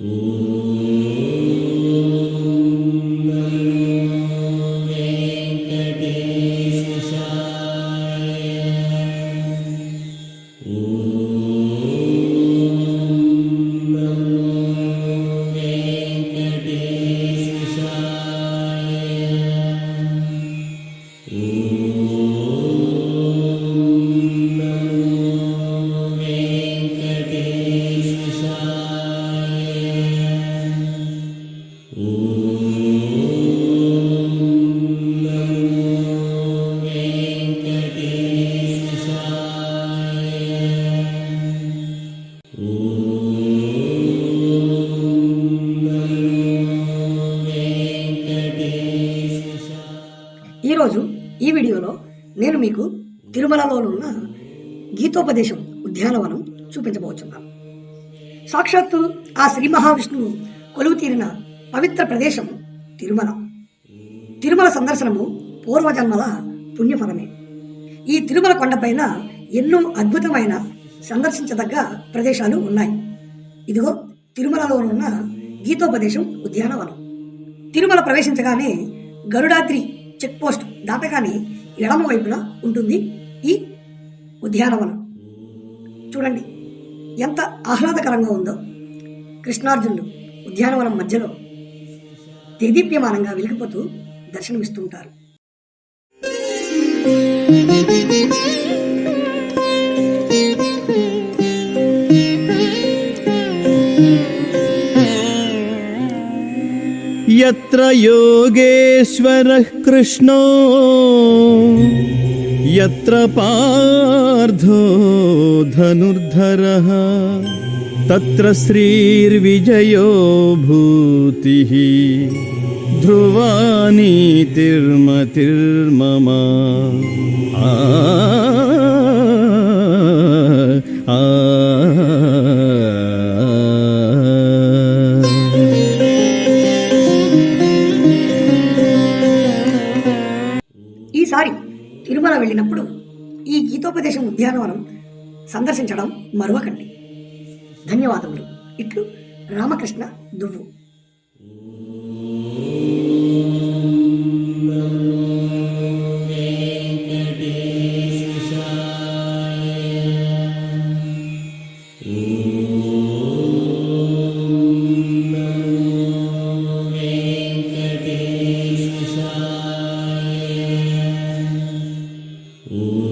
Ooh. ఈరోజు ఈ వీడియోలో నేను మీకు తిరుమలలోనున్న గీతోపదేశం ఉద్యానవనం చూపించబోతున్నాను సాక్షాత్తు ఆ శ్రీ మహావిష్ణువు కొలువు తీరిన పవిత్ర ప్రదేశం తిరుమల. తిరుమల సందర్శనము పూర్వజన్మల పుణ్యఫలమే. ఈ తిరుమల కొండపైన ఎన్నో అద్భుతమైన సందర్శించదగ్గ ప్రదేశాలు ఉన్నాయి. ఇదిగో తిరుమలలోనున్న గీతోపదేశం ఉద్యానవనం. తిరుమల ప్రవేశించగానే గరుడాద్రి చెక్ పోస్ట్ దాటగానే ఎడమ వైపున ఉంటుంది ఈ ఉద్యానవనం. చూడండి ఎంత ఆహ్లాదకరంగా ఉందో. కృష్ణార్జునులు ఉద్యానవనం మధ్యలో దేదీప్యమానంగా వెలిగిపోతూ దర్శనమిస్తుంటారు यत्र योगेश्वरः कृष्णो यत्र पार्थो धनुर्धरः तत्र श्रीर्विजयो भूतिः ध्रुवा नीतिर्मतिर्मम आ आ, తిరుమల వెళ్ళినప్పుడు ఈ గీతోపదేశం ఉద్యానవనం సందర్శించడం మరువకండి. ధన్యవాదములు. ఇట్లు రామకృష్ణ దువ్వు. thank you Ooh.